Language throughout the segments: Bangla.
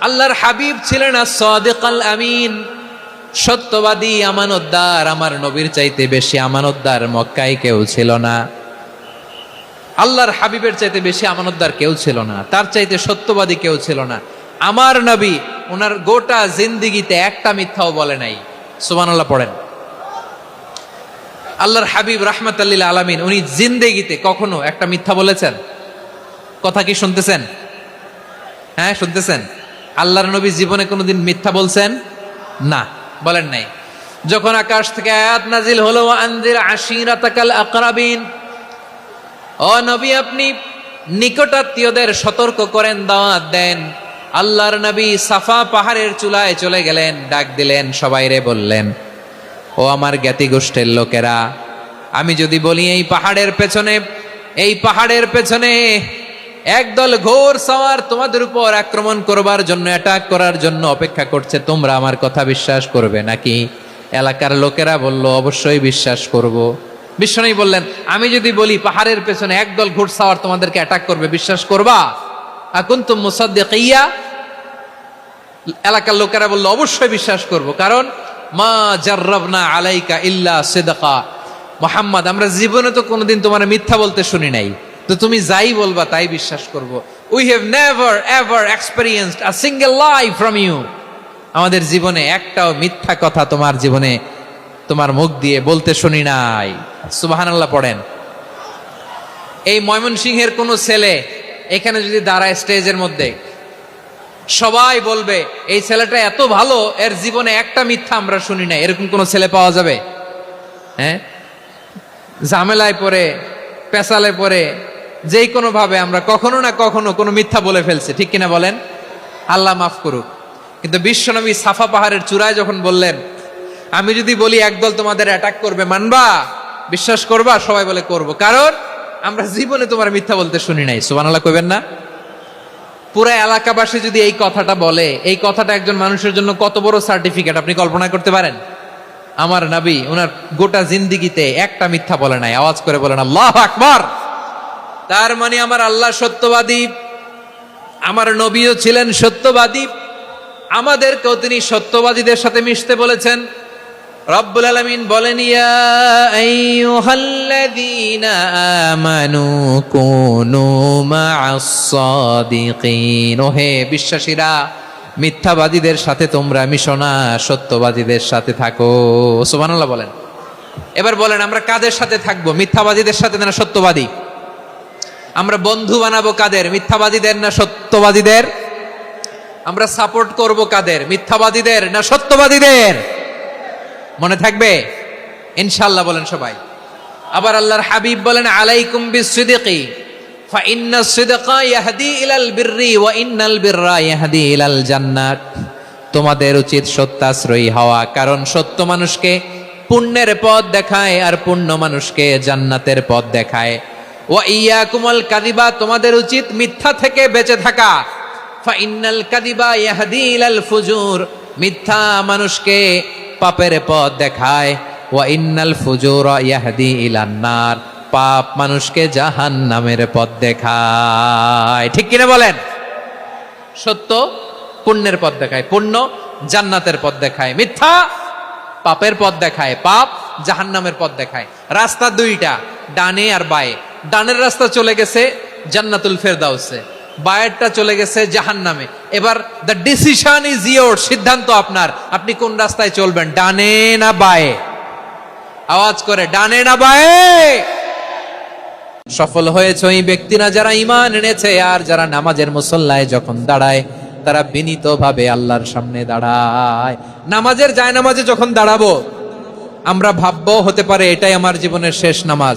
আল্লাহর হাবিব ছিলেন আল আমিন। সত্যবাদী, আমানতদার, আমার নবীর চাইতে বেশি আমানতদার মক্কায় কেউ ছিল না। আল্লাহর হাবিবের চাইতে বেশি আমানতদার কেউ ছিল না। তার চাইতে সত্যবাদী কেউ ছিল না। আমার নবী ওনার গোটা জিন্দিগিতে একটা মিথ্যাও বলে নাই। সুবহানাল্লাহ, পড়েন। আল্লাহর হাবিব রাহমাতাল্লিল আলামিন, উনি জিন্দেগিতে কখনো একটা মিথ্যা বলেছেন? কথা কি শুনতেছেন? হ্যাঁ শুনতেছেন? আল্লাহর নবী জীবনে কোনোদিন মিথ্যা বলছেন? না, বলেন নাই। যখন আকাশ থেকে আয়াত নাজিল হলো আনজির আশিরাতাকাল আকরাবিন ও নবী, আপনি নিকটাত্মীয়দের সতর্ক করেন, দাওয়াত দেন। আল্লাহর নবী সাফা পাহাড়ের চূড়ায় চলে গেলেন, ডাক দিলেন সবাইরে বললেন, ও আমার জ্ঞাতি গোষ্ঠীর লোকেরা, আমি যদি বলি এই পাহাড়ের পেছনে, এই পাহাড়ের পেছনে একদল ঘোর সওয়ার তোমাদের উপর আক্রমণ করবার জন্য অ্যাটাক করার জন্য অপেক্ষা করছে। তোমরা আমার কথা বিশ্বাস করবে নাকি? এলাকার লোকেরা বলল, অবশ্যই বিশ্বাস করব। বিশ্বনবী বললেন, আমি যদি বলি পাহাড়ের পেছনে একদল ঘোড়সাওয়ার তোমাদেরকে অ্যাটাক করবে, বিশ্বাস করবা? এখন তো মুসাদ্দিকিয়া। এলাকার লোকেরা বলল, অবশ্যই বিশ্বাস করব, কারণ মা জার্রাবনা আলাইকা ইল্লা সিদকা। মোহাম্মদ, আমরা জীবনে তো কোনোদিন তোমার মিথ্যা বলতে শুনি নাই। তো তুমি যাই বলবা, তাই বিশ্বাস করব। We have never ever experienced a single life from you আমাদের জীবনে একটাও মিথ্যা কথা তোমার জীবনে, তোমার মুখ দিয়ে বলতে শুনি নাই। সুবহানাল্লাহ পড়েন। এই ময়মনসিংহের কোনো ছেলে এখানে যদি দাঁড়ায় স্টেজের মধ্যে, সবাই বলবে, এই ছেলেটা এত ভালো, এর জীবনে একটা মিথ্যা আমরা শুনি না এরকম কোন ছেলে পাওয়া যাবে? হ্যাঁ? ঝামেলায় পড়ে পেশালে পড়ে যেই কোনো ভাবে আমরা কখনো না কখনো কোনো মিথ্যা বলে ফেলছি, ঠিক কিনা বলেন? আল্লাহ মাফ করুক। কিন্তু বিশ্বনবী সাফা পাহাড়ের চূড়ায় যখন বললেন, আমি যদি বলি একদল তোমাদের অ্যাটাক করবে, মানবা? বিশ্বাস করবা? সবাই বলে করব। কারণ আমরা জীবনে তোমার মিথ্যা বলতে শুনি নাই। সুবহানাল্লাহ কইবেন না? পুরো এলাকাবাসী যদি এই কথাটা বলে, এই কথাটা একজন মানুষের জন্য কত বড় সার্টিফিকেট আপনি কল্পনা করতে পারেন? আমার নাবি ওনার গোটা জিন্দিগিতে একটা মিথ্যা বলে নাই। আওয়াজ করে বলেন, আল্লাহ আকবার! তার মানে আমার আল্লাহ সত্যবাদী, আমার নবীও ছিলেন সত্যবাদী, আমাদেরকেও তিনি সত্যবাদীদের সাথে মিশতে বলেছেন। রব্বুল আলামিন বলেন ওহে বিশ্বাসীরা, মিথ্যাবাদীদের সাথে তোমরা মিশো না, সত্যবাদীদের সাথে থাকো। সুবহানাল্লাহ বলেন। এবার বলেন, আমরা কাদের সাথে থাকব? মিথ্যাবাদীদের সাথে না সত্যবাদী? আমরা বন্ধু বানাবো কাদের মিথ্যাবাদীদের না সত্যবাদীদের আমরা সাপোর্ট করব কাদের মিথ্যাবাদীদের না সত্যবাদীদের মনে থাকবে ইনশাল্লাহ বলেন সবাই আবার আল্লাহর হাবিব বলেন আলাইকুম বিসিদিকি فإن الصدق يهدي إلى البر وإن البر يهدي إلى الجنة তোমাদের উচিত সত্যাশ্রয়ী হওয়া কারণ সত্য মানুষকে পুণ্যের পথ দেখায় আর পুণ্য মানুষকে জান্নাতের পথ দেখায় ওয়া ইয়াকুমুল কাদিবা তোমাদের উচিত মিথ্যা থেকে বেঁচে থাকা। ফাইনাল কাদিবা ইয়াহদি ইলাল ফুজুর, মিথ্যা মানুষকে পাপের পথ দেখায়। ওয়া ইন্নাল ফুজুর ইয়াহদি ইলান পাপ মানুষকে জাহান নামের পথ দেখায়। ঠিক কিনা বলেন? সত্য, পুণ্যের পথ দেখায়। পুণ্য জান্নাতের পথ দেখায়। মিথ্যা পাপের পথ দেখায়। পাপ জাহান্নামের পথ দেখায়। রাস্তা দুইটা, ডানে আর বায়ে। ডানের রাস্তা চলে গেছে জান্নাতুল ফেরদাউসে, বায়েরটা চলে গেছে জাহান্নামে। এবার দ্য ডিসিশন ইজ ইয়োর সিদ্ধান্ত আপনার। আপনি কোন রাস্তায় চলবেন, ডানে না বায়ে? আওয়াজ করে, ডানে না বায়ে? সফল হয়েছে ওই ব্যক্তিরা যারা ইমান এনেছে, আর যারা নামাজের মুসল্লায় যখন দাঁড়ায়, তারা বিনীত ভাবে আল্লাহর সামনে দাঁড়ায়। নামাজের যায় নামাজে যখন দাঁড়াবো, আমরা ভাববো হতে পারে এটাই আমার জীবনের শেষ নামাজ।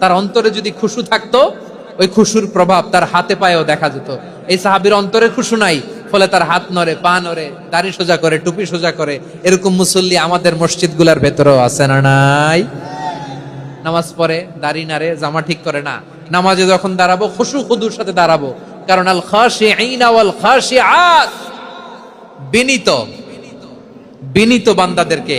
তার অন্তরে যদি খুশু থাকতো, ওই খুশুর প্রভাব তার হাতে পায়েও দেখা যেত। এই সাহাবীর অন্তরে খুশু নাই, ফলে তার হাত নড়ে, পা নড়ে, দাড়ি সোজা করে, টুপি সোজা করে, এরকম মুসল্লি আমাদের মসজিদগুলোর ভেতরেও আছে না নাই? নামাজ পড়ে, দাড়ি নাড়ে, জামা ঠিক করে না। নামাজে যখন দাঁড়াবো, খুশু খুদুর সাথে দাঁড়াবো। কারণ আল খাশিঈনা ওয়াল খাশিআত বিনীত বিনীত বান্দাদেরকে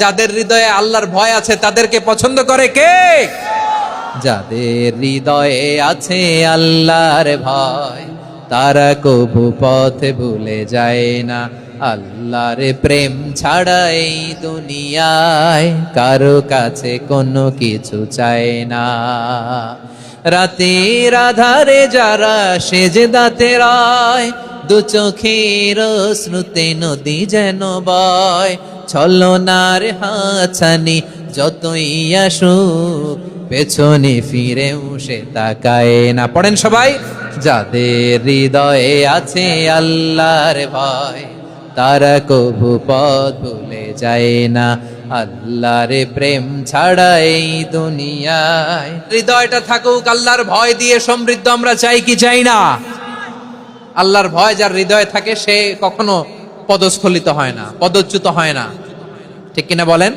যাদের হৃদয়ে আল্লাহর ভয় আছে, তাদেরকে পছন্দ করে কে? যাদের হৃদয়ে আছে আল্লাহর ভয়, তারা কবু পথে ভুলে যায় না। আল্লাহর প্রেম ছাড়া এই দুনিয়ায় কারও কাছে কোনো কিছু চায় না। রাতের আধারে যারা সেজে দাতে রায়, দু চোখের শ্রুতে নদী যেন বয় ছলনার হাছানি, যতই আসুক, পেছনে ফিরেও সে তাকায় না। পড়েন সবাই, যাদের হৃদয়ে আছে আল্লাহর ভয়, তারা কবু পথ ভুলে যায় না। আল্লাহর প্রেম ছাড়া এই দুনিয়ায়। হৃদয়টা থাকুক, আল্লাহর ভয় দিয়ে সমৃদ্ধ আমরা চাই কি চাই না? আল্লাহর ভয় যার হৃদয়ে থাকে, সে কখনো পদস্খলিত হয় না পদচ্যুত হয় না। ঠিক কিনা বলেন?